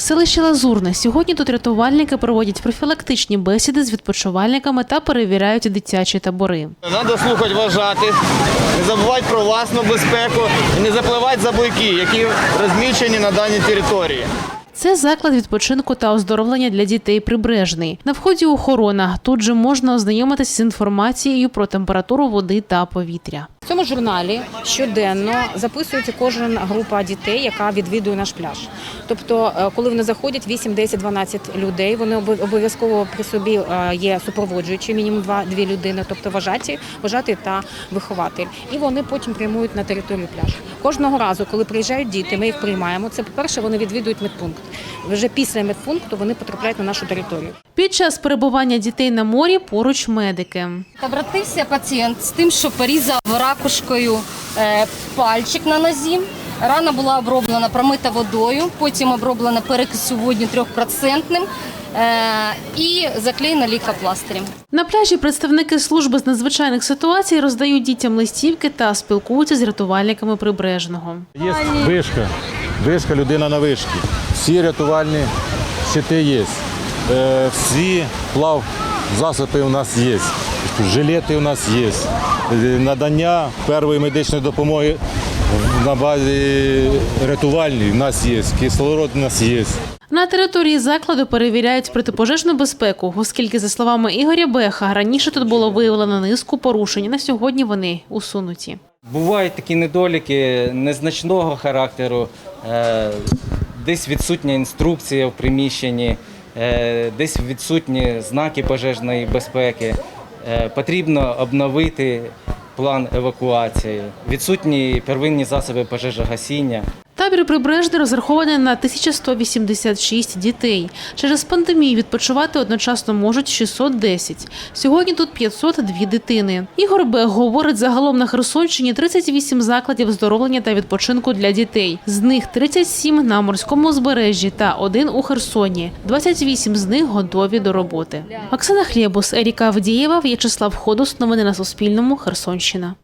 Селище Лазурне. Сьогодні тут рятувальники проводять профілактичні бесіди з відпочивальниками та перевіряють дитячі табори. Треба слухати вважати, не забувати про власну безпеку і не запливати за буйки, які розміщені на даній території. Це заклад відпочинку та оздоровлення для дітей прибережний. На вході охорона. Тут же можна ознайомитися з інформацією про температуру води та повітря. Цьому журналі щоденно записується кожна група дітей, яка відвідує наш пляж. Тобто, е, коли вони заходять 8, 10, 12 людей, вони обов'язково при собі е, є супроводжуючі, мінімум два дві людини, тобто вважаті, вважати та вихователь. І вони потім прямують на територію пляжу. Кожного разу, коли приїжджають діти, ми їх приймаємо. Це по-перше, вони відвідують медпункт. Вже після медпункту вони потрапляють на нашу територію. Під час перебування дітей на морі поруч медики. Обратився пацієнт з тим, що порізав ракушкою е, пальчик на нозі. Рана була оброблена промита водою, потім оброблена перекисю водню трьохпроцентним е, і заклеєна лікопластирем. На пляжі представники служби з надзвичайних ситуацій роздають дітям листівки та спілкуються з рятувальниками прибережного. Є вишка, вишка, людина на вишці. Всі рятувальні щити є. Е, Всі плав засоби у нас є. Жилети у нас є. Е, Надання першої медичної допомоги на базі рятувальній у нас є. Кислород у нас є. На території закладу перевіряють протипожежну безпеку, оскільки, за словами Ігоря Беха, раніше тут було виявлено низку порушень. На сьогодні вони усунуті. Бувають такі недоліки незначного характеру, е, десь відсутня інструкція в приміщенні, е, десь відсутні знаки пожежної безпеки. Е, Потрібно обновити план евакуації, відсутні первинні засоби пожежогасіння. Табір прибережний розрахований на 1186 дітей. Через пандемію відпочивати одночасно можуть 610. Сьогодні тут 502 дитини. Ігор Бех говорить, загалом на Херсонщині 38 закладів здоровлення та відпочинку для дітей. З них 37 на морському узбережжі та один у Херсоні. 28 з них готові до роботи. Оксана Хлєбус, Еріка Авдієва, В'ячеслав Ходус. Новини на Суспільному. Херсонщина.